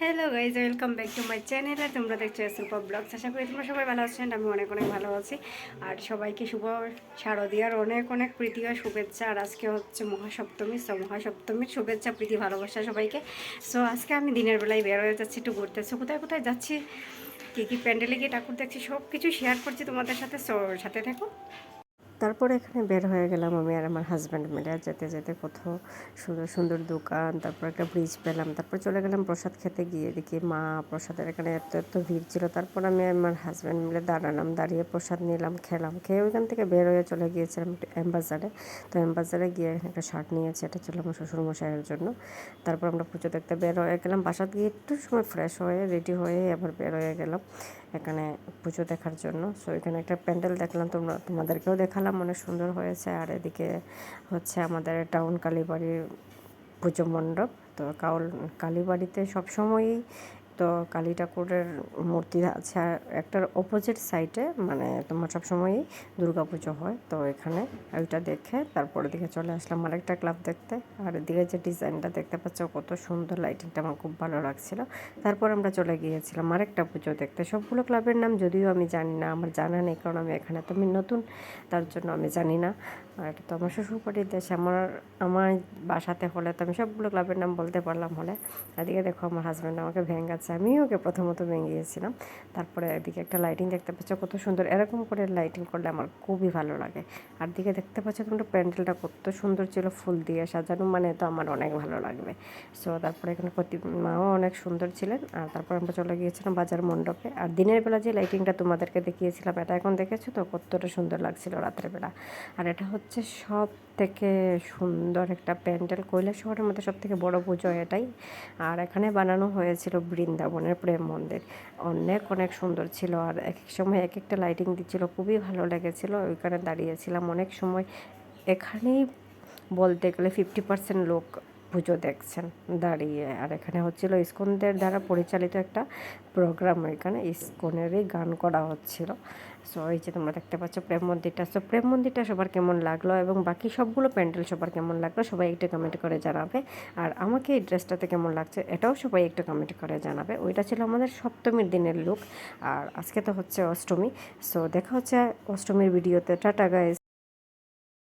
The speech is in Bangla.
Hello guys welcome back to my channel আর তোমরা দেখছ সুপার ব্লগস আশা করি তোমরা সবাই ভালো আছেন আমি অনেক অনেক ভালো আছি। আর সবাইকে শুভ শারদীয়ার অনেক অনেক প্রীতি আর শুভেচ্ছা। আর আজকে হচ্ছে মহাসপ্তমী সো মহাসপ্তমীর শুভেচ্ছা, প্রীতি, ভালোবাসা সবাইকে। সো আজকে আমি দিনের বেলায় বের হয়ে যাচ্ছি, একটু ঘুরতে। সো কোথায় কোথায় যাচ্ছি? কী কী প্যান্ডেলে গিয়ে ঠাকুর দেখছি? সব কিছু শেয়ার করছি তোমাদের সাথে। সাথে থাকো। তারপরে এখানে বের হয়ে গেলাম আমি আর আমার হাজব্যান্ড মিলে যেতে যেতে কোথাও সুন্দর সুন্দর দোকান, তারপর একটা ব্রিজ পেলাম, তারপর চলে গেলাম প্রসাদ খেতে গিয়ে দেখি, মা, প্রসাদের এখানে এত এত ভিড় ছিল। তারপর আমি আমার হাজব্যান্ড মিলে দাঁড়ালাম, দাঁড়িয়ে প্রসাদ নিলাম, খেলাম, খেয়ে ওইখান থেকে বের হয়ে চলে গিয়েছিলাম অ্যাম্বাজারে তো অ্যাম্বাজারে গিয়ে একটা শার্ট নিয়েছি, এটা ছিল আমার শ্বশুরমশাইয়ের জন্য। তারপর আমরা পুজো দেখতে বের হয়ে গেলাম বাসাত গিয়ে একটু সময় ফ্রেশ হয়ে রেডি হয়ে আবার বের হয়ে গেলাম এখানে পুজো দেখার জন্য। সো এখানে একটা প্যান্ডেল দেখলাম, তোমরা, তোমাদেরকেও দেখালাম। অনেক সুন্দর হয়েছে। আর এদিকে হচ্ছে আমাদের টাউন কালীবাড়ির পুজো মণ্ডপ। তো কাউল, কালীবাড়িতে সবসময়ই তো কালী ঠাকুরের মূর্তি আছে আর একটার অপোজিট সাইডে মানে তোমার সবসময়ই পুজো হয়, তো এখানে ওইটা দেখে তারপরে দিকে চলে আসলাম আরেকটা ক্লাব দেখতে। আর এদিকে যে ডিজাইনটা দেখতে পাচ্ছ, কত সুন্দর লাইটিংটা আমার খুব ভালো লাগছিল। তারপর আমরা চলে গিয়েছিলাম আরেকটা পুজো দেখতে। সবগুলো ক্লাবের নাম যদিও আমি জানি না, আমার জানা নেই, কারণ আমি এখানে তো আমি নতুন, তার জন্য আমি জানি না। আর তো আমার শ্বশুরবাড়ির দেশে, আমার আমার বাসাতে হলে তো আমি সবগুলো ক্লাবের নাম বলতে পারলাম হলে। এদিকে দেখো, আমার হাজব্যান্ড আমাকে ভেঙ্গাচ্ছে আমি ওকে প্রথমত ভেঙে ভেঙিয়েছিলাম তারপরে এদিকে একটা লাইটিং দেখতে পাচ্ছ, কত সুন্দর। এরকম করে লাইটিং করলে আমার খুবই ভালো লাগে। আর দিকে দেখতে পাচ্ছ তোমরা প্যান্ডেলটা কত সুন্দর ছিল, ফুল দিয়ে সাজানো মানে তো আমার অনেক ভালো লাগবে। সো তারপরে এখানে প্রতি মাও অনেক সুন্দর ছিলেন। আর তারপর আমরা চলে গিয়েছিলাম বাজার মণ্ডপে। আর দিনের বেলা যে লাইটিংটা তোমাদেরকে দেখিয়েছিলাম, এটা এখন দেখেছ তো? কতটা সুন্দর লাগছিল রাত্রের বেলা। আর এটা হচ্ছে সব থেকে সুন্দর একটা প্যান্ডেল, কৈলাস শহরের মধ্যে সব থেকে বড়ো পুজো এটাই। আর এখানে বানানো হয়েছিল বৃন্দাবনের প্রেম মন্দির। অনেক অনেক সুন্দর ছিল। আর এক এক সময় এক একটা লাইটিং দিচ্ছিল, খুবই ভালো লেগেছিল। ওইখানে দাঁড়িয়েছিলাম অনেক সময়। এখানেই বলতে গেলে ফিফটি পার্সেন্ট লোক পুজো দেখছেন দাঁড়িয়ে। আর এখানে হচ্ছিল ইস্কনদের দ্বারা পরিচালিত একটা প্রোগ্রাম, এখানে ইস্কনেরই গান করা হচ্ছিল। সো এই যে তোমরা দেখতে পাচ্ছ প্রেম মন্দিরটা। সো প্রেম মন্দিরটা সবার কেমন লাগল এবং বাকি সবগুলো প্যান্ডেল সবার কেমন লাগল সবাই একটু কমেন্ট করে জানাবে। আর আমাকে এই ড্রেসটাতে কেমন লাগছে এটাও সবাই একটু কমেন্ট করে জানাবে। ওইটা ছিল আমাদের সপ্তমীর দিনের লুক আর আজকে তো হচ্ছে অষ্টমী। সো দেখা হচ্ছে অষ্টমীর ভিডিওতে টাটা গাইস